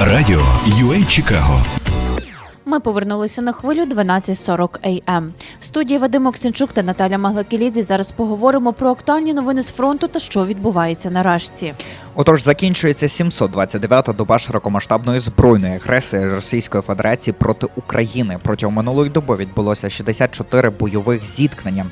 Радіо UA Чикаго Ми повернулися на хвилю 12.40 АМ. В студії Вадим Оксенчук та Наталя Маглакілідзі зараз поговоримо про актуальні новини з фронту та що відбувається на Рашці. Отож, закінчується 729-та доба широкомасштабної збройної агресії Російської Федерації проти України. Протягом минулої доби відбулося 64 бойових зіткнення.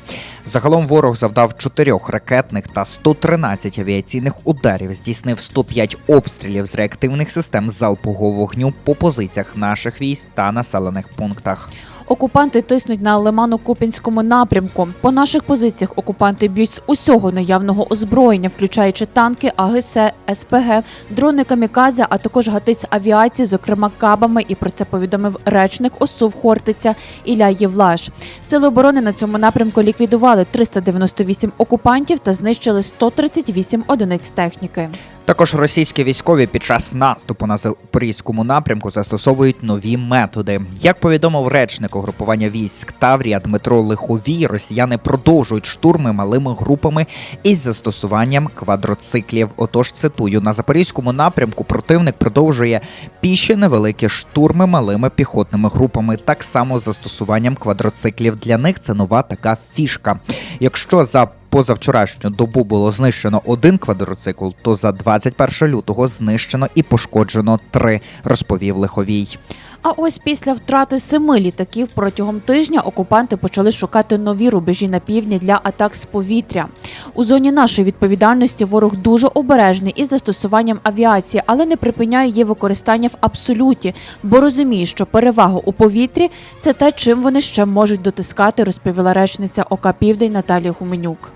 Загалом ворог завдав 4 ракетних та 113 авіаційних ударів, здійснив 105 обстрілів з реактивних систем залпового вогню по позиціях наших військ та населених пунктах. Окупанти тиснуть на Лимано-Купінському напрямку. По наших позиціях окупанти б'ють з усього наявного озброєння, включаючи танки, АГС, СПГ, дрони камікадзе, а також гатиць авіації, зокрема кабами. І про це повідомив речник ОСУВ Хортиця Ілля Євлаш. Сили оборони на цьому напрямку ліквідували 398 окупантів та знищили 138 одиниць техніки. Також російські військові під час наступу на запорізькому напрямку застосовують нові методи. Як повідомив речник угрупування військ Таврія Дмитро Лиховій, росіяни продовжують штурми малими групами із застосуванням квадроциклів. Отож, цитую, на запорізькому напрямку противник продовжує піші невеликі штурми малими піхотними групами, так само з застосуванням квадроциклів. Для них це нова така фішка. Якщо за позавчорашню добу було знищено один квадроцикл, то за 21 лютого знищено і пошкоджено три, розповів Лиховій. А ось після втрати семи літаків протягом тижня окупанти почали шукати нові рубежі на півдні для атак з повітря. У зоні нашої відповідальності ворог дуже обережний із застосуванням авіації, але не припиняє її використання в абсолюті, бо розуміє, що перевага у повітрі це те, чим вони ще можуть дотискати, розповіла речниця ОК Південь Наталія Гуменюк.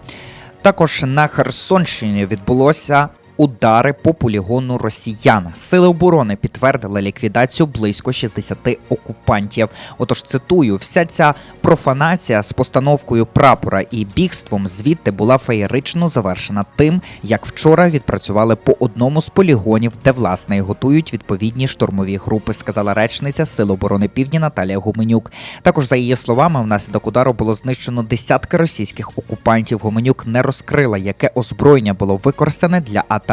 Також на Херсонщині відбулося. Удари по полігону росіян. Сили оборони підтвердили ліквідацію близько 60 окупантів. Отож, цитую, вся ця профанація з постановкою прапора і бігством звідти була феєрично завершена тим, як вчора відпрацювали по одному з полігонів, де власне готують відповідні штурмові групи, сказала речниця Сил оборони Півдні Наталія Гуменюк. Також за її словами, внаслідок удару було знищено десятки російських окупантів. Гуменюк не розкрила, яке озброєння було використане для атаки,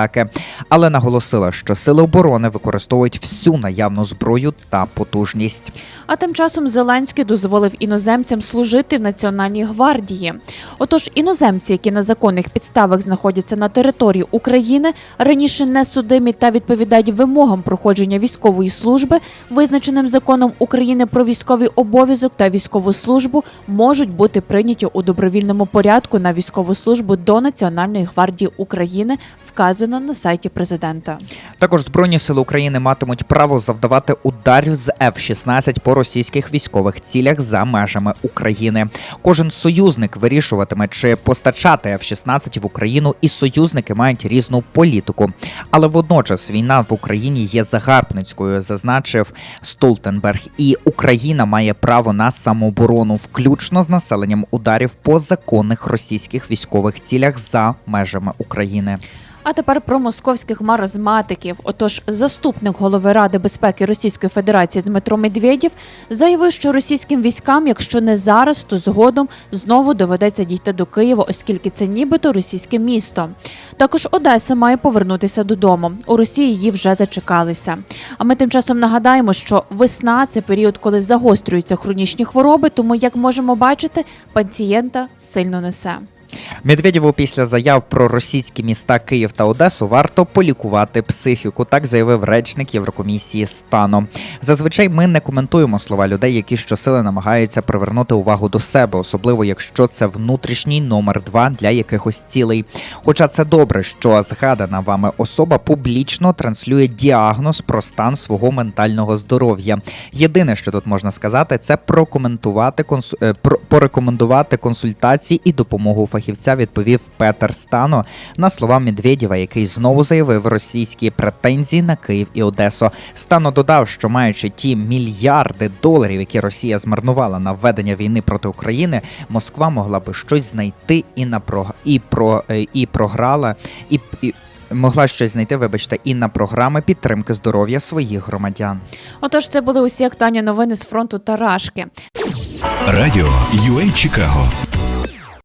але наголосила, що сили оборони використовують всю наявну зброю та потужність. А тим часом Зеленський дозволив іноземцям служити в Національній гвардії. Отож, іноземці, які на законних підставах знаходяться на території України, раніше не судимі та відповідають вимогам проходження військової служби, визначеним законом України про військовий обов'язок та військову службу, можуть бути прийняті у добровільному порядку на військову службу до Національної гвардії України, вказано на сайті президента. Також Збройні сили України матимуть право завдавати ударів з F-16 по російських військових цілях за межами України. Кожен союзник вирішуватиме, чи постачати F-16 в Україну, і союзники мають різну політику. Але водночас війна в Україні є загарбницькою, зазначив Столтенберг, і Україна має право на самооборону, включно з населенням ударів по законних російських військових цілях за межами України. А тепер про московських маразматиків. Отож, заступник голови Ради безпеки Російської Федерації Дмитро Медведєв заявив, що російським військам, якщо не зараз, то згодом знову доведеться дійти до Києва, оскільки це нібито російське місто. Також Одеса має повернутися додому. У Росії її вже зачекалися. А ми тим часом нагадаємо, що весна це період, коли загострюються хронічні хвороби. Тому, як можемо бачити, пацієнта сильно несе. Медведєву після заяв про російські міста Київ та Одесу варто полікувати психіку, так заявив речник Єврокомісії стану. Зазвичай ми не коментуємо слова людей, які щосили намагаються привернути увагу до себе, особливо якщо це внутрішній номер два для якихось цілей. Хоча це добре, що згадана вами особа публічно транслює діагноз про стан свого ментального здоров'я. Єдине, що тут можна сказати, це прокоментувати консу... е, про- порекомендувати консультації і допомогу фахівця. Відповів Петер Стано на слова Медведєва, який знову заявив російські претензії на Київ і Одесу. Стано додав, що маючи ті мільярди доларів, які Росія змарнувала на введення війни проти України, Москва могла би щось знайти і на про і про е, і програла і. і Могла щось знайти, вибачте, і на програми підтримки здоров'я своїх громадян. Отож, це були усі актуальні новини з фронту та Рашки. Радіо UA Чикаго